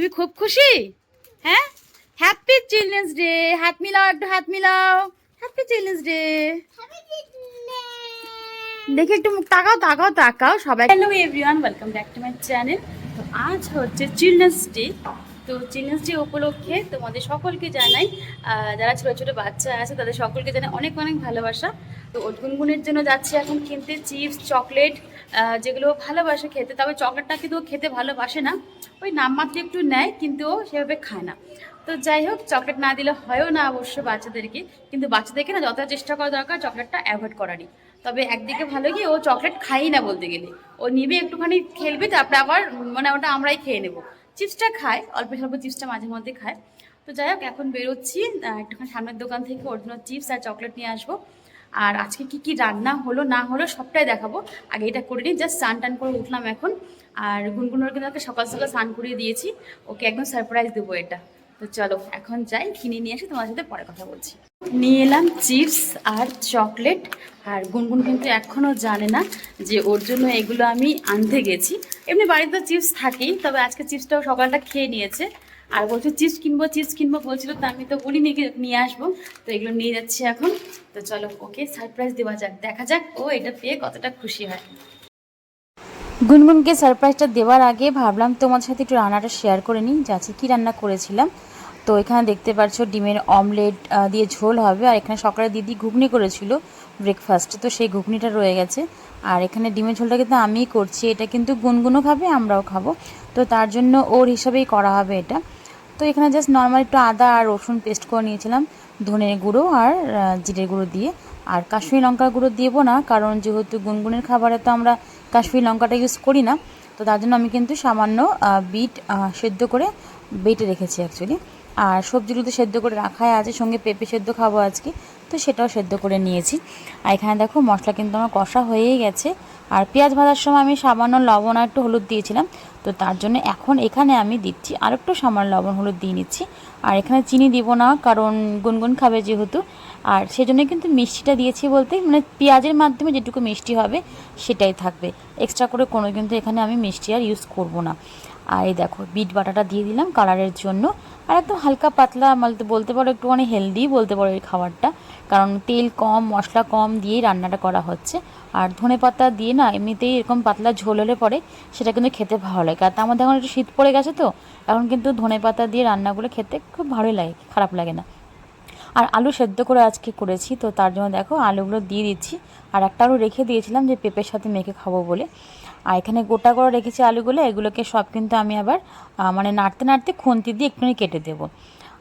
তুমি খুব খুশি? হ্যাঁ? হ্যাপি চিলড্রেন্স ডে হাত মিলাও, একটু হাত মিলাও। হ্যাপি চিলড্রেন্স ডে দেখি একটু মুখ তাকাও তাকাও তাকাও, সবাই। Hello everyone welcome back to my channel তো আজ হচ্ছে চিলড্রেন্স ডে তো চিলড্রেন্স ডে উপলক্ষে তোমাদের সকলকে জানাই যারা ছোটো ছোটো বাচ্চা আছে, তাদের সকলকে জানাই অনেক অনেক ভালোবাসা। তো গুনগুনের জন্য যাচ্ছি এখন কিনতে, চিপস, চকলেট যেগুলো ভালোবাসে খেতে, তবে চকলেটটা কিন্তু খেতে ভালোবাসে না। ওই নামমাত্র একটু নেয়, কিন্তু ও সেভাবে খায় না। তো যাই হোক চকলেট না দিলে হয়ও না অবশ্য বাচ্চাদেরকে, কিন্তু বাচ্চাদেরকে না যতটা চেষ্টা করা দরকার চকলেটটা অ্যাভয়েড করারই। তবে একদিকে ভালো কি ও চকলেট খাই না বলতে গেলে। ও নিবে, একটুখানি খেলবে, তারপরে আবার মানে ওটা আমরাই খেয়ে নেব। চিপসটা খায়, অল্প স্বল্প চিপসটা মাঝে মধ্যে খায়। তো যাই হোক, এখন বেরোচ্ছি একটুখানি সামনের দোকান থেকে ওর জন্য চিপস আর চকলেট নিয়ে আসব। আর আজকে কি কি রান্না হলো, না হলো, সবটাই দেখাবো। আগে এটা করে নিই জাস্ট স্নান টান করে উঠলাম এখন। আর গুনগুনোর কিন্তু ওকে সকাল সকাল স্নান করিয়ে দিয়েছি। ওকে একদম সারপ্রাইজ দেবো এটা। তো চলো, এখন যাই, কিনে নিয়ে এসে তোমার সাথে পরে কথা বলছি। নিয়ে এলাম চিপস আর চকলেট। আর গুনগুন কিন্তু এখনও জানে না যে ওর জন্য এগুলো আমি আনতে গেছি। এমনি বাড়িতে চিপস থাকেই, তবে আজকে চিপসটাও সকালটা খেয়ে নিয়েছে। আর বলছে, চিপস কিনবো চিপস কিনবো, বলছিল, তো আমি তো বলিনি নিয়ে আসব? তো এগুলো নিয়ে যাচ্ছি এখন। তো চলো, ওকে সারপ্রাইজ দেওয়া যাক, দেখা যাক ও এটা পেয়ে কতটা খুশি হয়। গুনগুনকে সারপ্রাইজটা দেওয়ার আগে ভাবলাম তোমার সাথে একটু রান্নাটা শেয়ার করে নিই, যে আজকে কী রান্না করেছিলাম। তো এখানে দেখতে পাচ্ছ ডিমের অমলেট দিয়ে ঝোল হবে, আর এখানে সকালে দিদি ঘুগনি করেছিল ব্রেকফাস্টে তো সেই ঘুগনিটা রয়ে গেছে। আর এখানে ডিমের ঝোলটা কিন্তু আমিই করছি, এটা কিন্তু গুনগুনও খাবে, আমরাও খাব। তো তার জন্য ওর হিসাবেই করা হবে এটা। তো এখানে জাস্ট নর্মাল একটু আদা আর রসুন পেস্ট করে নিয়েছিলাম, ধনের গুঁড়ো আর জিরে গুঁড়ো দিয়ে। আর কাশ্মীর লঙ্কার গুঁড়ো দেবো না, কারণ যেহেতু গুনগুনের খাবারে তো আমরা কাশ্মীর লঙ্কাটা ইউজ করি না, তো তার জন্য আমি কিন্তু সামান্য বিট সেদ্ধ করে বেটে রেখেছি অ্যাকচুয়ালি আর সবজিগুলো তো সেদ্ধ করে রাখাই আছে, সঙ্গে পেঁপে সেদ্ধ খাব আজকে তো সেটাও সেদ্ধ করে নিয়েছি। আর এখানে দেখো মশলা কিন্তু আমার কষা হয়েই গেছে। আর পেঁয়াজ ভাজার সময় আমি সামান্য লবণ আর একটু হলুদ দিয়েছিলাম। তো তার জন্য এখন এখানে আমি দিচ্ছি আর একটু সামান্য লবণ হলুদ দিয়ে নিচ্ছি। আর এখানে চিনি দিব না, কারণ গুনগুন খাবে যেহেতু। আর সেজন্য কিন্তু মিষ্টিটা দিয়েছি বলতে মানে পেঁয়াজের মাধ্যমে যেটুকু মিষ্টি হবে সেটাই থাকবে। এক্সট্রা করে কোনো কিন্তু এখানে আমি মিষ্টি আর ইউজ করব না। আর এই দেখো, বিট বাটাটা দিয়ে দিলাম কালারের জন্য। আর একদম হালকা পাতলা বলতে বলতে পারো, একটুখানি হেলদি বলতে পারো এই খাবারটা। কারণ তেল কম, মশলা কম দিয়েই রান্নাটা করা হচ্ছে। আর ধনে পাতা দিয়ে না এমনিতেই এরকম পাতলা ঝোল হলে পরে সেটা কিন্তু খেতে ভালো লাগে। আর তার মধ্যে এখন একটু শীত পড়ে গেছে তো, এখন কিন্তু ধনে পাতা দিয়ে রান্নাগুলো খেতে খুব ভালোই লাগে, খারাপ লাগে না। আর আলু সেদ্ধ করে আজকে করেছি, তো তার জন্য দেখো আলুগুলো দিয়ে দিচ্ছি। আর একটা আলু রেখে দিয়েছিলাম যে পেঁপের সাথে মেখে খাব বলে। আর এখানে গোটা করে রেখেছি আলুগুলো, এগুলোকে সব কিন্তু আমি আবার মানে নাড়তে নাড়তে খুন্তি দিয়ে একটুখানি কেটে দেবো।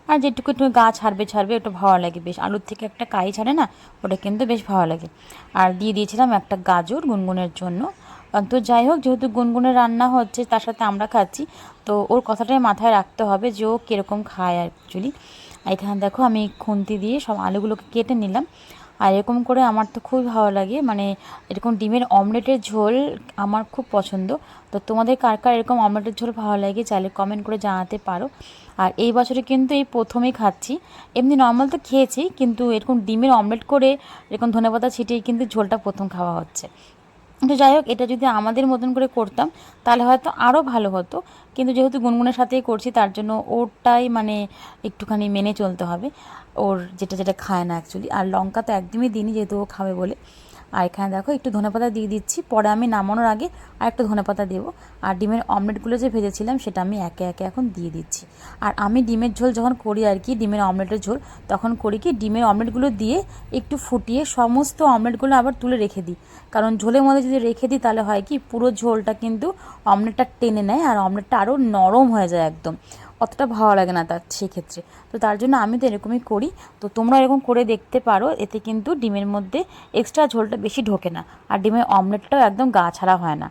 আর যেটুকু একটু গা ছাড়বে ছাড়বে একটু ভালো লাগে বেশ। আলুর থেকে একটা কাই ছাড়ে না, ওটা কিন্তু বেশ ভালো লাগে। আর দিয়ে দিয়েছিলাম একটা গাজর গুনগুনের জন্য। তো যাই হোক, যেহেতু গুনগুনের রান্না হচ্ছে, তার সাথে আমরা খাচ্ছি, তো ওর কথাটাই মাথায় রাখতে হবে যে ও কীরকম খায় অ্যাকচুয়ালি এখানে দেখো আমি খুন্তি দিয়ে সব আলুগুলোকে কেটে নিলাম। আর এরকম করে আমার তো খুবই ভালো লাগে। মানে এরকম ডিমের অমলেটের ঝোল আমার খুব পছন্দ। তো তোমাদের কার কার এরকম অমলেটের ঝোল ভালো লাগে চাইলে কমেন্ট করে জানাতে পারো। আর এই বছরে কিন্তু এই প্রথমেই খাচ্ছি। এমনি নর্মাল তো খেয়েছি, কিন্তু এরকম ডিমের অমলেট করে এরকম ধনেপাতা ছিটিয়ে কিন্তু ঝোলটা প্রথম খাওয়া হচ্ছে। তো যাই হোক, এটা যদি আমাদের মতন করে করতাম, তাহলে হয়তো আরও ভালো হতো। কিন্তু যেহেতু গুনগুনের সাথেই করছি, তার জন্য ওরটাই মানে একটুখানি মেনে চলতে হবে। ওর যেটা যেটা খায় না অ্যাকচুয়ালি আর লঙ্কা তো একদমই দিনই যেহেতু ও খাবে বলে। আর এখানে দেখো একটু ধনেপাতা দিয়ে দিচ্ছি, পরে আমি নামানোর আগে আর একটু ধনেপাতা দেবো। আর ডিমের অমলেটগুলো যে ভেজেছিলাম সেটা আমি একে একে এখন দিয়ে দিচ্ছি। আর আমি ডিমের ঝোল যখন করি আর কি, ডিমের অমলেটের ঝোল, তখন করি কি, ডিমের অমলেটগুলো দিয়ে একটু ফুটিয়ে সমস্ত অমলেটগুলো আবার তুলে রেখে দিই। কারণ ঝোলের মধ্যে যদি রেখে দিই, তাহলে হয় কি, পুরো ঝোলটা কিন্তু অমলেটটা টেনে নেয় আর অমলেটটা আরও নরম হয়ে যায় একদম। অতটা ভালো লাগে না তার সেক্ষেত্রে। তো তার জন্য আমি তো এরকমই করি। তো তোমরা এরকম করে দেখতে পারো, এতে কিন্তু ডিমের মধ্যে এক্সট্রা ঝোলটা বেশি ঢোকে না। আর ডিমের অমলেটটাও একদম গা ছাড়া হয় না।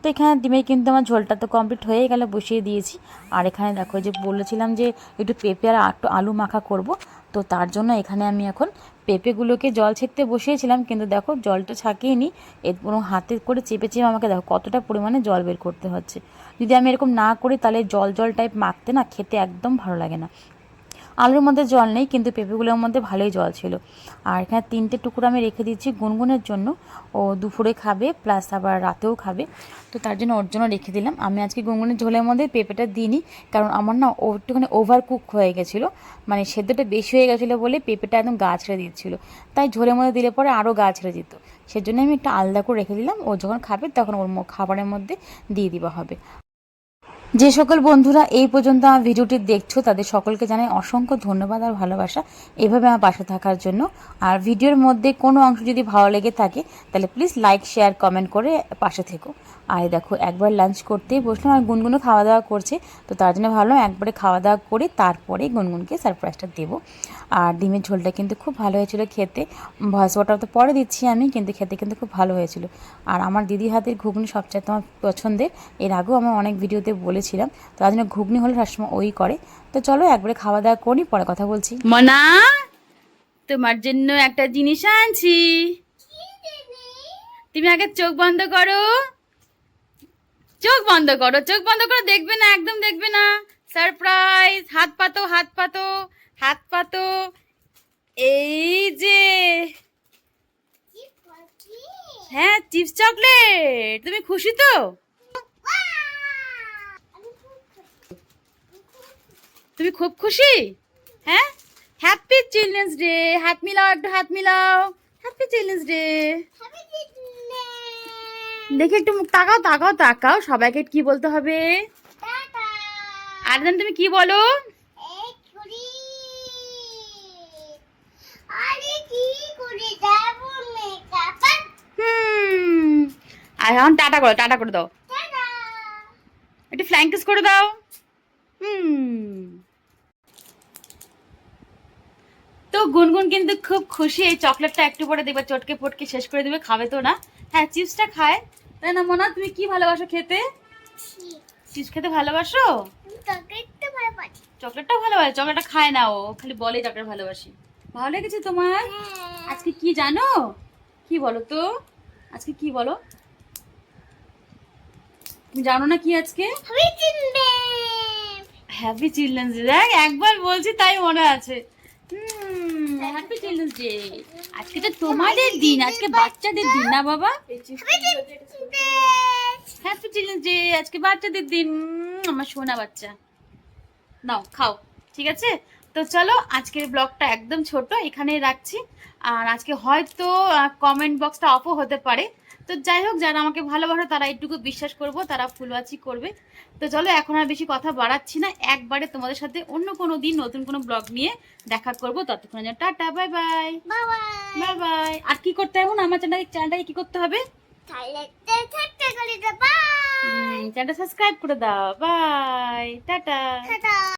তো এখানে ডিমের কিন্তু আমার ঝোলটা তো কমপ্লিট হয়ে গেলে, বসিয়ে দিয়েছি। আর এখানে দেখো যে বলেছিলাম যে একটু পেঁপে আর একটু আলু মাখা করব। তো তার জন্য এখানে আমি এখন পেঁপেগুলোকে জল ছেঁকতে বসিয়েছিলাম, কিন্তু দেখো জলটা ছাকিয়ে নিই এর কোনো হাতে করে চেপে চেপে আমাকে দেখো কতটা পরিমাণে জল বের করতে হচ্ছে। যদি আমি এরকম না করি, তাহলে জল জল টাইপ মাখতে না খেতে একদম ভালো লাগে না। আলুর মধ্যে জল নেই, কিন্তু পেঁপেগুলোর মধ্যে ভালোই জল ছিল। আর এখানে তিনটে টুকরো আমি রেখে দিচ্ছি গুনগুনের জন্য। ও দুপুরে খাবে প্লাস আবার রাতেও খাবে। তো তার জন্য ওর জন্য রেখে দিলাম। আমি আজকে গুনগুনের ঝোলের মধ্যে পেঁপেটা দিইনি, কারণ আমার না ও একটুখানি ওভার কুক হয়ে গেছিল। মানে সেদ্ধটা বেশি হয়ে গেছিল বলে পেঁপেটা একদম গা ছেড়ে দিচ্ছিল। তাই ঝোলের মধ্যে দিলে পরে আরও গা ছেড়ে দিত। সেজন্য আমি একটা আলাদা করে রেখে দিলাম। ও যখন খাবে তখন ওর খাবারের মধ্যে দিয়ে দেওয়া হবে। যে সকল বন্ধুরা এই পর্যন্ত আমার ভিডিওটি দেখছ, তাদের সকলকে জানাই অসংখ্য ধন্যবাদ আর ভালোবাসা এভাবে আমার পাশে থাকার জন্য। আর ভিডিওর মধ্যে কোনো অংশ যদি ভালো লেগে থাকে, তাহলে প্লিজ লাইক শেয়ার কমেন্ট করে পাশে থেকো। আর দেখো, একবার লাঞ্চ করতেই বসলাম আর গুনগুনও খাওয়া দাওয়া করছে, তো তার জন্য ভাবলাম একবারে খাওয়া দাওয়া করে তারপরে গুনগুনকে সারপ্রাইজটা দেবো। আর ডিমের ঝোলটা কিন্তু খুব ভালো হয়েছিল খেতে। ভয়েস ওয়াটার তো পরে দিচ্ছি আমি, কিন্তু খেতে কিন্তু খুব ভালো হয়েছিল। আর আমার দিদি হাতের ঘুগনি সবচাইতে আমার পছন্দের। এর আগেও আমার অনেক ভিডিওতে বলেছিলাম, তো তার জন্য ঘুগনি হলে সবসময় ওই করে। তো চলো একবারে খাওয়া দাওয়া করি, পরে কথা বলছি। মনা, তোমার জন্য একটা জিনিস আনছি। তুমি আগে চোখ বন্ধ করো। চোখ বন্ধ করো, চোখ বন্ধ করো, দেখবে না, একদম দেখবে না। সারপ্রাইজ হাত পাতো হাত পাতো হাত পাতো। এই যে। হ্যাঁ চিপস চকলেট, তুমি খুশি তো? তুমি খুব খুশি? হ্যাঁ? হ্যাপি চিলড্রেন্স ডে হাত মিলাও একটু হাত মিলাও। হ্যাপি চিলড্রেন্স ডে দেখি একটু মুখ তাকাও তাকাও তাকাও। সবাইকে কি বলতে হবে? আর দেন তুমি কি বলো? হুম। আর এখন টাটা করো টাটা করে দাও। একটু ফ্ল্যাঙ্কিস করে দাও। হুম তো গুনগুন কিন্তু খুব খুশি এই চকলেটটা একটু পরে দেখবে চটকে পটকে শেষ করে দেবে খাবে তো না। হ্যাঁ চিপসটা খায়। তাই না মনা তুমি কি ভালোবাসো খেতে? চিপস। খেতে ভালোবাসো? চকলেটটা ভালোবাসে। চকলেটটা খায় না ও খালি বলে চকলেট ভালোবাসি। ভালো লেগেছে তোমার? আজকে কি জানো? কি বলো তো? আজকে কি বলো? তুমি জানো না কি আজকে? হ্যাপি চিলড্রেন্স ডে দেখ একবার বলছি তাই মনে আছে। হ্যাপি চিলড্রেন্স ডে আজকে তো তোমাদের দিন, আজকে বাচ্চাদের দিন না বাবা? হ্যাপি চিলড্রেন্স ডে আজকে বাচ্চাদের দিন। আমার সোনা বাচ্চা। নাও, খাও, ঠিক আছে? তো চলো আজকের ব্লগটা একদম ছোট এখানেই রাখছি। আর আজকে হয়তো কমেন্ট বক্সটা অফও হতে পারে। তো যাই হোক যারা আমাকে ভালোবাসে তারা এইটুকু বিশ্বাস করব তারা ফুলবাচি করবে। তো চলো এখন আর বেশি কথা বাড়াচ্ছি না। একবারে তোমাদের সাথে অন্য কোনো দিন নতুন কোনো ব্লগ নিয়ে দেখা করব। ততক্ষণের জন্য tata bye bye bye bye আর কি করতে হবে? না আমার চ্যানেল চ্যানেলটাকে কি করতে হবে? চ্যানেলটা সাবস্ক্রাইব করে দাও। Bye tata.